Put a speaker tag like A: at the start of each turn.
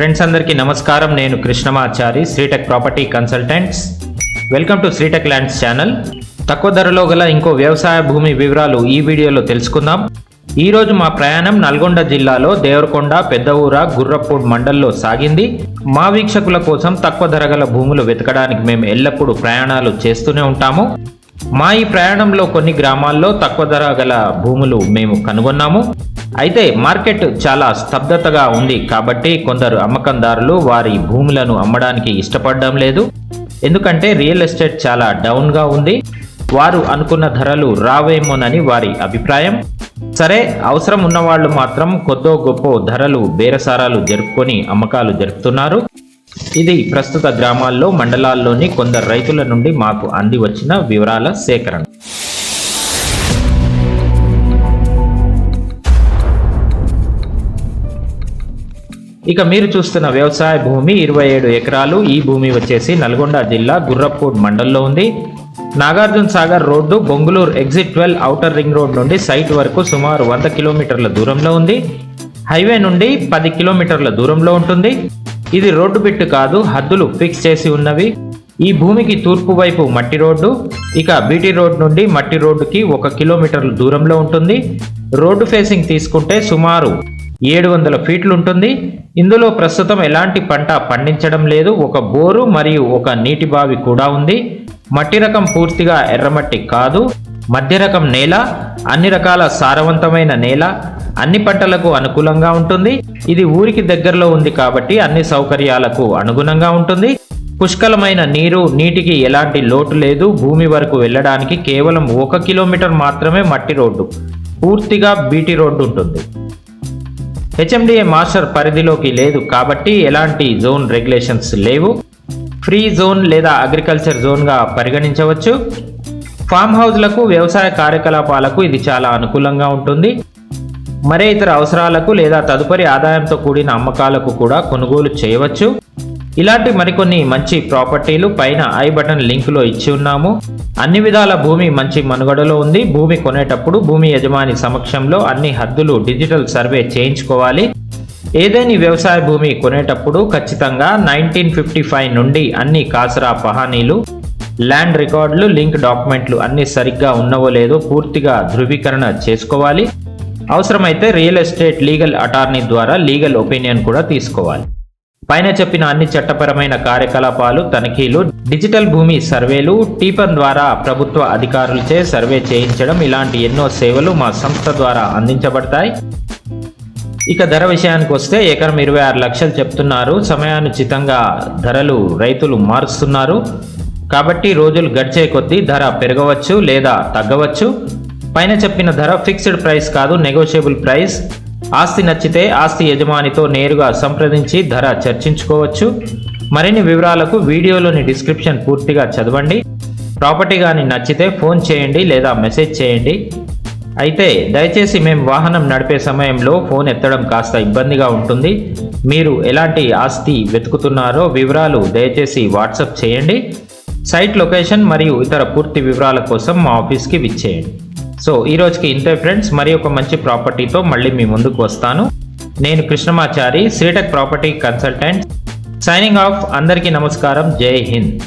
A: Friends అందరికీ నమస్కారం. నేను Krishnamachari Sritech property consultants welcome to Sritech lands channel తక్కువ ధరలో గల ఇంకో వ్యవసాయ భూమి వివరాలు ఈ వీడియోలో తెలుసుకుందాం. ఈరోజు మా ప్రయాణం నల్గొండ జిల్లాలో దేవరకొండ పెద్దఊర గుర్రపూడ్ మండల్లో సాగింది. మా వీక్షకుల కోసం తక్కువ ధర గల భూములు వెతకడానికి మేము ఎల్లప్పుడూ ప్రయాణాలు చేస్తూనే ఉంటాము. మా ఈ ప్రయాణంలో కొన్ని గ్రామాల్లో తక్కువ ధర గల భూములు మేము కనుగొన్నాము. అయితే మార్కెట్ చాలా స్తబ్దతగా ఉంది కాబట్టి కొందరు అమ్మకందారులు వారి భూములను అమ్మడానికి ఇష్టపడడం లేదు. ఎందుకంటే రియల్ ఎస్టేట్ చాలా డౌన్గా ఉంది. వారు అనుకున్న ధరలు రావేమోనని వారి అభిప్రాయం. సరే అవసరం ఉన్నవాళ్ళు మాత్రం కొద్దో గొప్ప ధరలు బేరసారాలు జరుపుకొని అమ్మకాలు జరుపుతున్నారు. ఇది ప్రస్తుత గ్రామాల్లో మండలాల్లోని కొందరు రైతుల నుండి మాకు అంది వచ్చిన వివరాల సేకరణ. ఇక మీరు చూస్తున్న వ్యవసాయ భూమి ఇరవై ఏడు ఎకరాలు. ఈ భూమి వచ్చేసి నల్గొండ జిల్లా గుర్రపూడ్ మండల్లో ఉంది. Nagarjuna Sagar road Bongulur exit twelve outer ring road నుండి సైట్ వరకు సుమారు వంద కిలోమీటర్ల దూరంలో ఉంది. హైవే నుండి పది కిలోమీటర్ల దూరంలో ఉంటుంది. ఇది రోడ్డు బిట్టు కాదు హద్దులు ఫిక్స్ చేసి ఉన్నవి. ఈ భూమికి తూర్పు వైపు మట్టి రోడ్డు ఇక బీటీ రోడ్ నుండి మట్టి రోడ్డుకి ఒక కిలోమీటర్ల దూరంలో ఉంటుంది. రోడ్డు ఫేసింగ్ తీసుకుంటే సుమారు ఏడు వందల ఫీట్లు ఉంటుంది. ఇందులో ప్రస్తుతం ఎలాంటి పంట పండించడం లేదు. ఒక బోరు మరియు ఒక నీటి బావి కూడా ఉంది. మట్టి రకం పూర్తిగా ఎర్రమట్టి కాదు. మధ్య రకం నేల అన్ని రకాల సారవంతమైన నేల అన్ని పంటలకు అనుకూలంగా ఉంటుంది. ఇది ఊరికి దగ్గరలో ఉంది కాబట్టి అన్ని సౌకర్యాలకు అనుగుణంగా ఉంటుంది. పుష్కలమైన నీరు నీటికి ఎలాంటి లోటు లేదు. భూమి వరకు వెళ్ళడానికి కేవలం ఒక కిలోమీటర్ మాత్రమే మట్టి రోడ్డు. పూర్తిగా బీటీ రోడ్డు ఉంటుంది. హెచ్ఎండిఏ మాస్టర్ పరిధిలోకి లేదు కాబట్టి ఎలాంటి జోన్ రెగ్యులేషన్స్ లేవు. ఫ్రీ జోన్ లేదా అగ్రికల్చర్ జోన్గా పరిగణించవచ్చు. ఫామ్ హౌస్లకు వ్యవసాయ కార్యకలాపాలకు ఇది చాలా అనుకూలంగా ఉంటుంది. మరే ఇతర అవసరాలకు లేదా తదుపరి ఆదాయంతో కూడిన అమ్మకాలకు కూడా కొనుగోలు చేయవచ్చు. ఇలాంటి మరికొన్ని మంచి ప్రాపర్టీలు పైన ఐ బటన్ లింకులో ఇచ్చి ఉన్నాము. అన్ని విధాల భూమి మంచి మనుగడలో ఉంది. భూమి కొనేటప్పుడు భూమి యజమాని సమక్షంలో అన్ని హద్దులు డిజిటల్ సర్వే చేయించుకోవాలి. ఏదైనా వ్యవసాయ భూమి కొనేటప్పుడు ఖచ్చితంగా నైన్టీన్ ఫిఫ్టీ ఫైవ్ నుండి అన్ని కాసరా పహానీలు ల్యాండ్ రికార్డులు లింక్ డాక్యుమెంట్లు అన్ని సరిగ్గా ఉన్నవో లేదో పూర్తిగా ధృవీకరణ చేసుకోవాలి. అవసరమైతే రియల్ ఎస్టేట్ లీగల్ అటార్నీ ద్వారా లీగల్ ఒపీనియన్ కూడా తీసుకోవాలి. పైన చెప్పిన అన్ని చట్టపరమైన కార్యకలాపాలు తనిఖీలు డిజిటల్ భూమి సర్వేలు టీపన్ ద్వారా ప్రభుత్వ అధికారులచే సర్వే చేయించడం ఇలాంటి ఎన్నో సేవలు మా సంస్థ ద్వారా అందించబడతాయి. ఇక ధర విషయానికి వస్తే ఎకరం ఇరవై ఆరు లక్షలు చెప్తున్నారు. సమయానుచితంగా ధరలు రైతులు మారుస్తున్నారు. కాబట్టి రోజులు గడిచే కొద్దీ ధర పెరగవచ్చు లేదా తగ్గవచ్చు. పైన చెప్పిన ధర ఫిక్స్డ్ ప్రైస్ కాదు నెగోషియబుల్ ప్రైస్. ఆస్తి నచ్చితే ఆస్తి యజమానితో నేరుగా సంప్రదించి ధర చర్చించుకోవచ్చు. మరిన్ని వివరాలకు వీడియోలోని డిస్క్రిప్షన్ పూర్తిగా చదవండి. ప్రాపర్టీ కానీ నచ్చితే ఫోన్ చేయండి లేదా మెసేజ్ చేయండి. అయితే దయచేసి మేము వాహనం నడిపే సమయంలో ఫోన్ ఎత్తడం కాస్త ఇబ్బందిగా ఉంటుంది. మీరు ఎలాంటి ఆస్తి వెతుకుతున్నారో వివరాలు దయచేసి వాట్సాప్ చేయండి. సైట్ లొకేషన్ మరియు ఇతర పూర్తి వివరాల కోసం మా ఆఫీస్కి విచ్చేయండి. సో ఈ రోజుకి ఇంతే ఫ్రెండ్స్ మరి ఒక మంచి ప్రాపర్టీతో మళ్ళీ మీ ముందుకు వస్తాను. నేను Krishnamachari Sitech property consultant. Signing off అందరికీ నమస్కారం. జై హింద్.